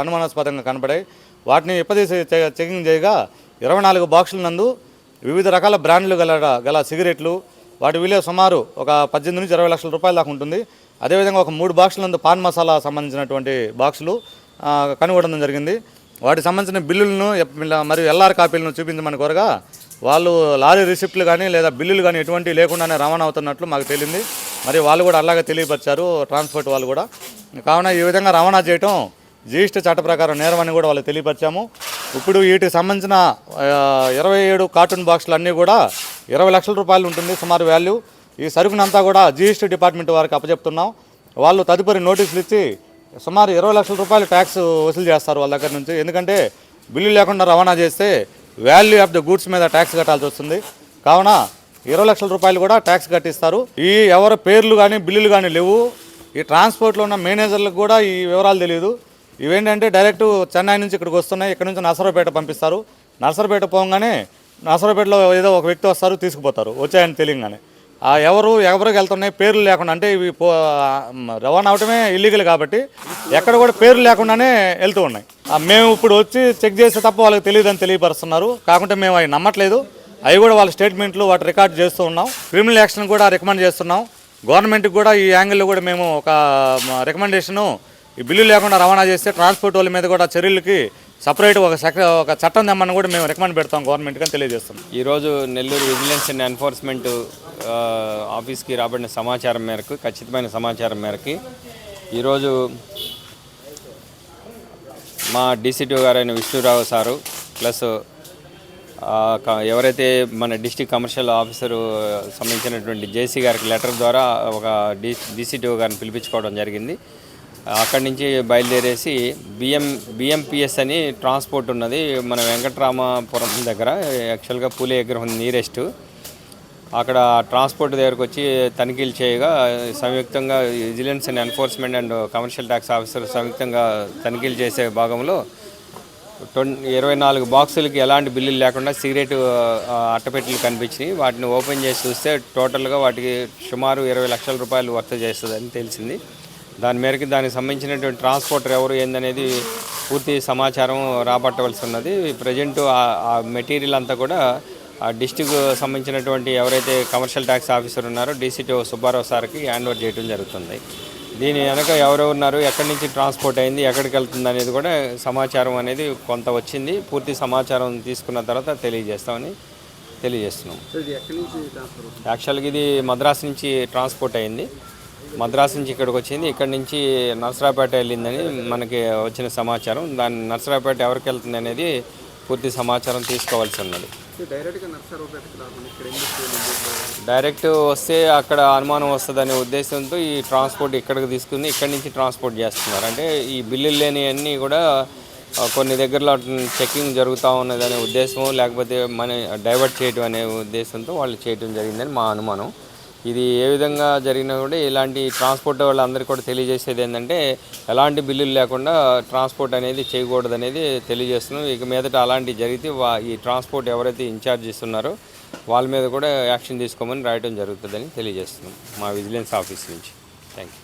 అనుమానాస్పదంగా కనపడాయి. వాటిని ఇప్పదీసి చెకింగ్ చేయగా ఇరవై నాలుగు బాక్సుల నందు వివిధ రకాల బ్రాండ్లు గల గల సిగరెట్లు వాటి విలువ సుమారు ఒక పద్దెనిమిది నుంచి ఇరవై లక్షల రూపాయల దాకా ఉంటుంది. అదేవిధంగా ఒక మూడు బాక్సుల నందు పాన్ మసాలా సంబంధించినటువంటి బాక్సులు కనుగొనడం జరిగింది. వాటికి సంబంధించిన బిల్లులను మరియు ఎల్ఆర్ కాపీలను చూపించమని కోరగా వాళ్ళు లారీ రిసిప్ట్లు కానీ లేదా బిల్లులు కానీ ఎటువంటి లేకుండానే రవాణా అవుతున్నట్లు మాకు తెలియంది మరి వాళ్ళు కూడా అలాగే తెలియపరిచారు ట్రాన్స్పోర్ట్ వాళ్ళు కూడా. కావున ఈ విధంగా రవాణా చేయటం జిఎస్టీ చట్ట ప్రకారం నేరమని కూడా వాళ్ళకి తెలియపరిచాము. ఇప్పుడు వీటికి సంబంధించిన ఇరవై ఏడు కార్టూన్ బాక్సులు అన్నీ కూడా ఇరవై లక్షల రూపాయలు ఉంటుంది సుమారు వాల్యూ. ఈ సరుకునంతా కూడా జిఎస్టీ డిపార్ట్మెంట్ వారికి అప్పచెప్తున్నాం. వాళ్ళు తదుపరి నోటీసులు ఇచ్చి సుమారు ఇరవై లక్షల రూపాయలు ట్యాక్స్ వసూలు చేస్తారు వాళ్ళ దగ్గర నుంచి. ఎందుకంటే బిల్లు లేకుండా రవాణా చేస్తే వాల్యూ ఆఫ్ ద గూడ్స్ మీద ట్యాక్స్ కట్టాల్సి వస్తుంది. కావున ఇరవై లక్షల రూపాయలు కూడా ట్యాక్స్ కట్టిస్తారు. ఈ ఎవరి పేర్లు కానీ బిల్లులు కానీ లేవు. ఈ ట్రాన్స్పోర్ట్లో ఉన్న మేనేజర్లకు కూడా ఈ వివరాలు తెలియదు. ఇవేంటంటే డైరెక్ట్ చెన్నై నుంచి ఇక్కడికి వస్తున్నాయి. ఇక్కడ నుంచి నర్సరావుపేట పంపిస్తారు. నర్సరావుపేట పోగానే నర్సరావుపేటలో ఏదో ఒక వ్యక్తి వస్తారు తీసుకుపోతారు. వచ్చాయని తెలియగానే. ఆ ఎవరు ఎవరికి వెళ్తున్నాయి పేర్లు లేకుండా అంటే ఇవి పో రవాణా అవటమే ఇల్లీగల్ కాబట్టి ఎక్కడ కూడా పేర్లు లేకుండానే వెళ్తూ ఉన్నాయి. మేము ఇప్పుడు వచ్చి చెక్ చేస్తే తప్ప వాళ్ళకి తెలియదని తెలియపరుస్తున్నారు. కాకుంటే మేము అవి నమ్మట్లేదు. అవి కూడా వాళ్ళ స్టేట్మెంట్లు వాటి రికార్డ్ చేస్తూ ఉన్నాం. క్రిమినల్ యాక్షన్ కూడా రికమెండ్ చేస్తున్నాం. గవర్నమెంట్కి కూడా ఈ యాంగిల్లో కూడా మేము ఒక రికమెండేషను ఈ బిల్లు లేకుండా రవాణా చేస్తే ట్రాన్స్పోర్ట్ వాళ్ళ మీద కూడా చర్యలకి సపరేట్ ఒక ఒక చట్టం తెమ్మని కూడా మేము రికమెండ్ పెడతాం గవర్నమెంట్కి తెలియజేస్తాం ఈరోజు నెల్లూరు విజిలెన్స్ అండ్ ఎన్ఫోర్స్మెంట్ ఆఫీస్కి రాబడిన సమాచారం మేరకు ఖచ్చితమైన సమాచారం మేరకి ఈరోజు మా డీసీటీ గారైన విష్ణురావు సారు ప్లస్ ఎవరైతే మన డిస్టిక్ కమర్షియల్ ఆఫీసరు సంబంధించినటువంటి జేసీ గారికి లెటర్ ద్వారా ఒక డి డీసీటీఓ గారిని పిలిపించుకోవడం జరిగింది. అక్కడి నుంచి బయలుదేరేసి బిఎం బిఎంపిఎస్ అని ట్రాన్స్పోర్ట్ ఉన్నది. మన వెంకట్రామపురం దగ్గర యాక్చువల్గా పూలే ఉంది నీరెస్ట్ అక్కడ ట్రాన్స్పోర్ట్ దగ్గరకు వచ్చి తనిఖీలు చేయగా సంయుక్తంగా vigilance and enforcement and commercial tax officer సంయుక్తంగా తనిఖీలు చేసే భాగంలో ట్వంటీ ఇరవై నాలుగు బాక్సులకి ఎలాంటి బిల్లులు లేకుండా సిగరెట్ అట్టపెట్టెలు కనిపించినాయి. వాటిని ఓపెన్ చేసి చూస్తే టోటల్గా వాటికి సుమారు ఇరవై లక్షల రూపాయలు వర్త్ చేస్తుందని తెలిసింది. దాని మేరకు దానికి సంబంధించినటువంటి ట్రాన్స్పోర్టర్ ఎవరు ఏందనేది పూర్తి సమాచారం రాబట్టవలసి ఉన్నది ప్రజెంట్ ఆ మెటీరియల్ అంతా కూడా ఆ డిస్టిక్ సంబంధించినటువంటి ఎవరైతే కమర్షియల్ ట్యాక్స్ ఆఫీసర్ ఉన్నారో డీసీటీఓ సుబ్బారావు సార్కి హ్యాండ్ ఓవర్ చేయడం జరుగుతుంది. దీని వెనక ఎవరెవరు ఉన్నారు ఎక్కడి నుంచి ట్రాన్స్పోర్ట్ అయింది ఎక్కడికి వెళ్తుంది అనేది కూడా సమాచారం అనేది కొంత వచ్చింది. పూర్తి సమాచారం తీసుకున్న తర్వాత తెలియజేస్తామని తెలియజేస్తున్నాం. యాక్చువల్గా ఇది మద్రాస్ నుంచి ట్రాన్స్పోర్ట్ అయింది. మద్రాస్ నుంచి ఇక్కడికి వచ్చింది. ఇక్కడ నుంచి నర్సరాపేట వెళ్ళిందని మనకి వచ్చిన సమాచారం. దాని నర్సరాపేట ఎవరికి వెళ్తుంది అనేది పూర్తి సమాచారం తీసుకోవాల్సి ఉన్నది. డైరెక్ట్ వస్తే అక్కడ అనుమానం వస్తుందనే ఉద్దేశంతో ఈ ట్రాన్స్పోర్ట్ ఇక్కడికి తీసుకుని ఇక్కడి నుంచి ట్రాన్స్పోర్ట్ చేస్తున్నారు. అంటే ఈ బిల్లులు లేని అన్నీ కూడా కొన్ని దగ్గరలో చెకింగ్ జరుగుతూ ఉన్నదనే ఉద్దేశం లేకపోతే మన డైవర్ట్ చేయడం అనే ఉద్దేశంతో వాళ్ళు చేయడం జరిగిందని మా అనుమానం. ఇది ఏ విధంగా జరిగినా కూడా ఇలాంటి ట్రాన్స్పోర్ట్ వాళ్ళందరికీ కూడా తెలియజేసేది ఏంటంటే ఎలాంటి బిల్లులు లేకుండా ట్రాన్స్పోర్ట్ అనేది చేయకూడదు అనేది తెలియజేస్తున్నాం. ఇక మీదట అలాంటివి జరిగితే వా- ఈ ట్రాన్స్పోర్ట్ ఎవరైతే ఇన్ఛార్జ్ ఇస్తున్నారో వాళ్ళ మీద కూడా యాక్షన్ తీసుకోమని రాయడం జరుగుతుందని తెలియజేస్తున్నాం మా విజిలెన్స్ ఆఫీస్ నుంచి. Thank you